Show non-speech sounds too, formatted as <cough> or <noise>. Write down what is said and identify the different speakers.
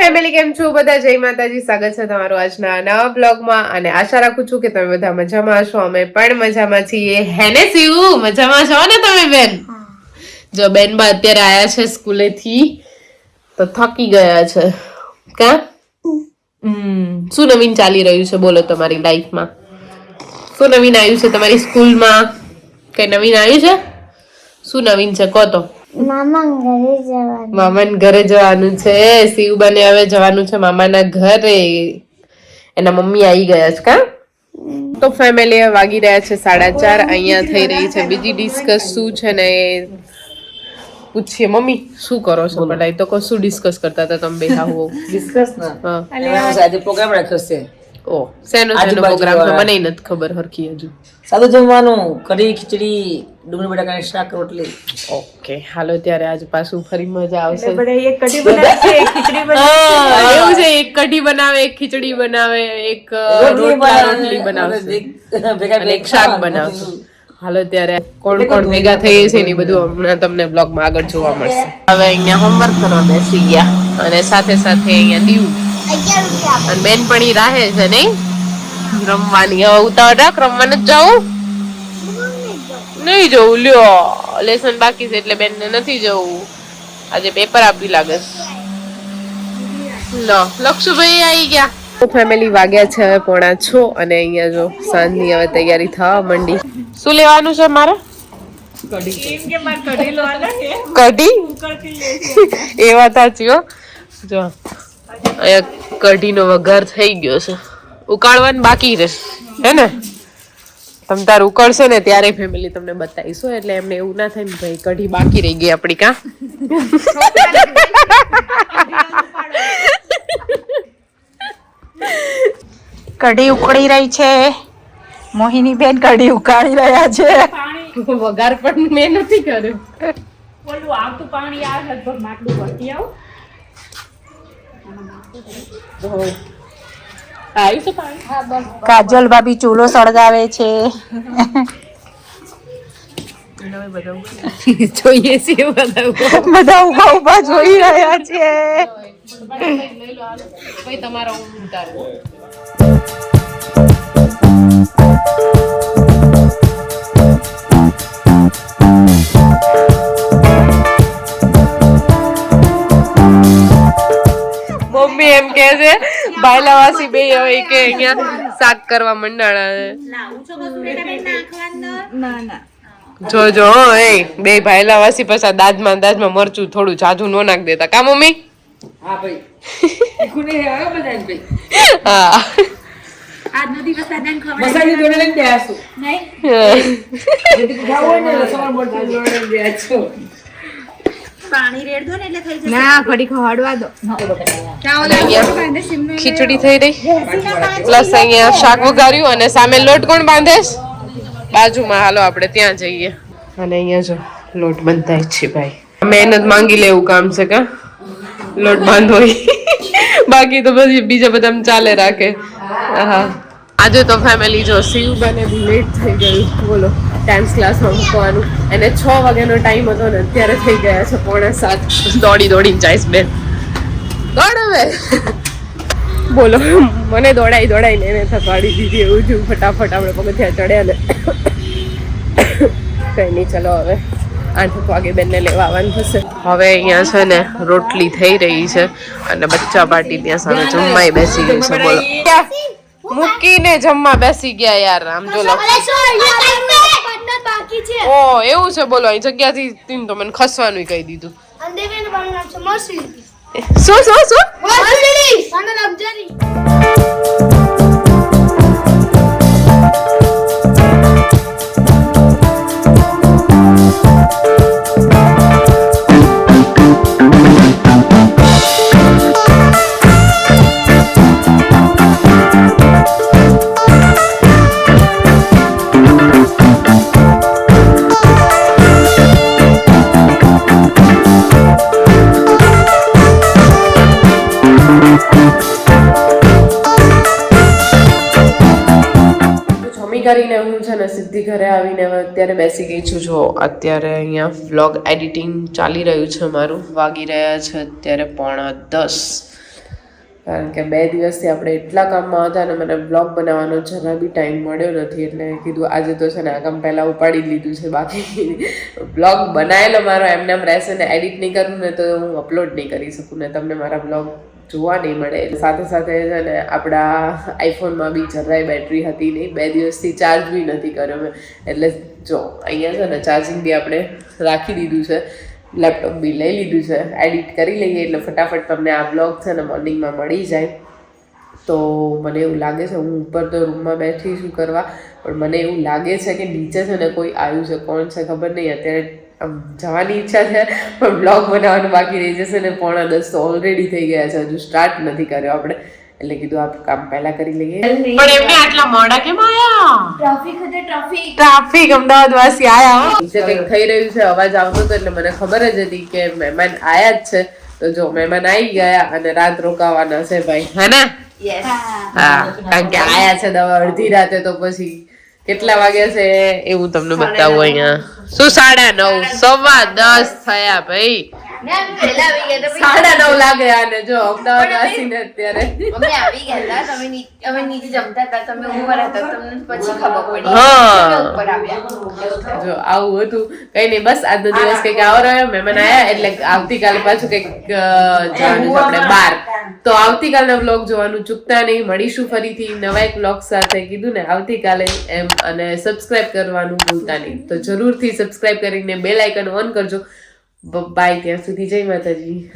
Speaker 1: Family કેમ છો? બધા જય માતાજી. સ્વાગત છે તમારું આજના નવા બ્લોગમાં. અને આશા રાખું છું કે તમે બધા મજામાં હશો. અમે પણ મજામાં છીએ. હેને સીવું મજામાં છો ને તમે બેન? જો બેન બા અત્યારે આયા છે સ્કૂલેથી તો થકી ગયા છે. કા? શું નવીન ચાલી રહ્યું છે? બોલો તમારી લાઈફમાં. શું નવીન આવ્યું છે તમારી સ્કૂલમાં? કઈ નવીન આવ્યું છે? શું નવીન છે? કહો તો. મામાના ઘરે જવાનું. છે. શિવબાને હવે જવાનું છે મામાના ઘરે. એના મમ્મી આવી ગયા છે કા? તો ફેમિલી વાગી રહ્યા છે સાડા ચાર. અહીંયા થઈ રહી છે. બીજી ડિસ્કસ શું છે ને એ પૂછીએ. મમ્મી શું કરો છો પેલા તો કશું ડિસ્કસ કરતા હતા તમે બેઠા હો
Speaker 2: ડિસ્કસ ના.
Speaker 1: હા.
Speaker 2: આજે પ્રોગ્રામ રાખ્યો છે
Speaker 1: ઓ સેનો
Speaker 2: સેનો
Speaker 1: પ્રોગ્રામ
Speaker 2: તો
Speaker 1: મને નથી ખબર હરખી હજુ.
Speaker 2: સાદું જમવાનું કઢી ખીચડી ડુંગળી બટાકાની શાક રોટલી.
Speaker 1: ઓકે હાલો ત્યારે આજ પાછું ફરી મજા આવશે.
Speaker 2: હા,
Speaker 1: હા, એવું છે એક કઢી બનાવે એક ખીચડી બનાવે એક રોટલા રોટલી બનાવશે. અને એક શાક બનાવશું. હાલો ત્યારે કોણ કોણ ભેગા થઈ છે ને બધું હમણાં તમને બ્લોગમાં આગળ જોવા મળશે. હવે અહીંયા હોમવર્ક કરવા બેસી ગયા અને સાથે સાથે અહીંયા દીવું. અને બેનપણી રાહે છે નહીં? રમવાની. હવે ઉતાવળ રાખ રમવા જ જવું? નહીં જવું. લ્યો લેસન બાકી છે એટલે બેનને નથી જવું. આજે પેપર આપી લાગે લો લક્ષુભાઈ આવી ગયા. ફેમિલી વાગ્યા છે હવે પોણા છો અને અહીંયા જો સાંજની હવે તૈયારી થવા મંડી. શું લેવાનું છે મારે? કઢી. એ વાત સાચી હો. જો. અહીંયા કઢીનો વઘાર થઈ ગયો છે. ઉકાળવાનું બાકી રહે હે ને? તમ તાર ઉકળશે ને ત્યારે ફેમિલી તમને બતાવીશું એટલે એમને એવું ના થાય ને ભાઈ કઢી બાકી રહી ગઈ આપણી કા.
Speaker 3: કઢી ઉકળી રહી છે. મોહિની બેન કઢી ઉકાળી રહ્યા છે.
Speaker 1: વઘાર પણ મેં નથી કર્યો. આવ્યું આવતું પાણી
Speaker 3: કાજલ ભાભી ચૂલો સળગાવે છે.
Speaker 1: જોઈએ છીએ બધા
Speaker 3: ઊભા. ઊભા જોઈ રહ્યા છે.
Speaker 1: તમારા મમ્મી એમ કે છે ભાઈલાવાસી બે હવે કે અહીંયા શાક કરવા મંડાણા જો જો એ બે ભાઈલાવાસી પાછા દાદમાં દાદમાં મરચું થોડું જાજુ નો નાખ દેતા. કા મમ્મી?
Speaker 2: હા ભાઈ. કુને આવ્યો બધા જ ભાઈ.
Speaker 1: હા.
Speaker 2: મસાલી જોડે લઈને ગયા છું. જેથી ખાવું હોય ને સવાર મરચું જોડે ગયા છો.
Speaker 3: ના ઘડી ખવાડવા દો.
Speaker 1: અહીંયા ખીચડી થઈ રહી. પ્લસ અહીંયા શાક વઘાર્યું અને સામે લોટ કોણ બાંધે બાજુમાં હાલો આપણે ત્યાં જઈએ. અને અહીંયા જો લોટ બંધાય છે ભાઈ. મહેનત માંગી લેવું કામ છે કા? લોટ બાંધો. બાકી તો બધી બીજા બધા ચાલે રાખે. હા આજે તો ફેમિલી જો શિવ બને લેટ થઈ ગયું. બોલો ડાન્સ ક્લાસમાં મૂકવાનું. એને છ વાગ્યાનો ટાઈમ હતો ને અત્યારે થઈ ગયા છે પોણા સાત. દોડી દોડીને જઈશ બેન. દોડ હવે બોલો મને દોડાઈ દોડાઈને એને થકાડી દીધી એવું થયું ફટાફટ આપણે પગથિયા ચડ્યા ને. કઈ નહીં ચલો હવે. આઠ વાગે બેનને લેવા આવવાનું થશે. હવે અહીંયા છે ને રોટલી થઈ રહી છે અને બચ્ચા પાર્ટી ત્યાં સામે જમવાય બેસી ગઈ છે. બોલો. મૂકીને જમવા બેસી ગયા યાર. આમ જો ઓ એવું છે બોલો અહીં જગ્યાથી તીન તો મને ખસવાનું કહી દીધું. શું શું શું? કરીને હું છે ને સીધી ઘરે આવીને હવે અત્યારે બેસી ગઈ છું. જો, અત્યારે અહીંયા વ્લોગ એડિટિંગ ચાલી રહ્યું છે મારું. વાગી રહ્યા છે અત્યારે પોણા દસ. કારણ કે બે દિવસથી આપણે એટલા કામમાં હતા અને મને બ્લોગ બનાવવાનો જરા બી ટાઈમ મળ્યો નથી એટલે કીધું આજે તો છે ને આ કામ પહેલાં ઉપાડી લીધું છે, બાકી <laughs> બ્લોગ બનાવેલો મારો, એમને એમ રહેશે ને એડિટ નહીં કરું ને તો હું અપલોડ નહીં કરી શકું ને તમને મારા બ્લોગ જોવા નહીં મળે. સાથે સાથે છે ને આપણા આઈફોનમાં બી જરાય બેટરી હતી નહીં. બે દિવસથી ચાર્જ બી નથી કર્યો મેં. એટલે જો, અહીંયા છે ને ચાર્જિંગ બી આપણે રાખી દીધું છે. લેપટોપ બી લઈ લીધું છે. એડિટ કરી લઈએ એટલે ફટાફટ તમને આ બ્લોગ છે ને મોર્નિંગમાં મળી જાય. તો મને એવું લાગે છે, હું ઉપર તો રૂમમાં બેઠી છું કરવા, પણ મને એવું લાગે છે કે નીચે છે ને કોઈ આવ્યું છે, કોણ છે ખબર નહીં. અત્યારે આમ જવાની ઈચ્છા છે, પણ બ્લોગ બનાવવાનું બાકી રહી જશે ને, પોણા દસ તો ઓલરેડી થઈ ગયા છે. હજુ સ્ટાર્ટ નથી કર્યો આપણે. એટલે કીધું આપ કામ પહેલા કરી લઈએ. પણ એમને આટલા મોડા કેમ આયા?
Speaker 4: ટ્રાફિક હતી ટ્રાફિક.
Speaker 1: ટ્રાફિક અમદાવાદ વાસી આયા નીચે કંઈક થઈ રહ્યું છે અવાજ આવતો હતો એટલે મને ખબર જ હતી કે મહેમાન આયા જ છે. તો જો મહેમાન આવી ગયા અને રાત રોકાવાના છે ભાઈ. હે ને? હા કારણ કે આયા છે દવા અડધી રાતે તો પછી કેટલા વાગ્યા છે એવું તમને બતાવું અહીંયા. શું સાડા નવ? સવા દસ થયા ભાઈ. સાડા નવ લાગે આને જો અમદાવાદ વાસીને અત્યારે.
Speaker 4: અમે આવી ગયા હતા તમે અમે નીચે જમતા હતા તમે ઉપર હતા તમને પછી ખબર પડી.
Speaker 1: હા.
Speaker 4: ઉપર આવ્યા.
Speaker 1: જો આવું હતું. કઈ નહીં બસ આજનો દિવસ કંઈક આવો. રહ્યો મહેમાન આવ્યા એટલે આવતીકાલે પાછું કંઈક જવાનું છે આપણે બાર તો આવતીકાલનો વ્લોગ જોવાનું ચૂકતા નહીં. મળીશું ફરીથી નવા એક વ્લોગ સાથે. કીધું ને આવતીકાલે એમ અને સબસ્ક્રાઇબ કરવાનું ભૂલતા નહીં. તો જરૂરથી સબસ્ક્રાઇબ કરીને બેલ આઇકન ઓન કરજો. બાય ત્યાં સુધી જય માતાજી.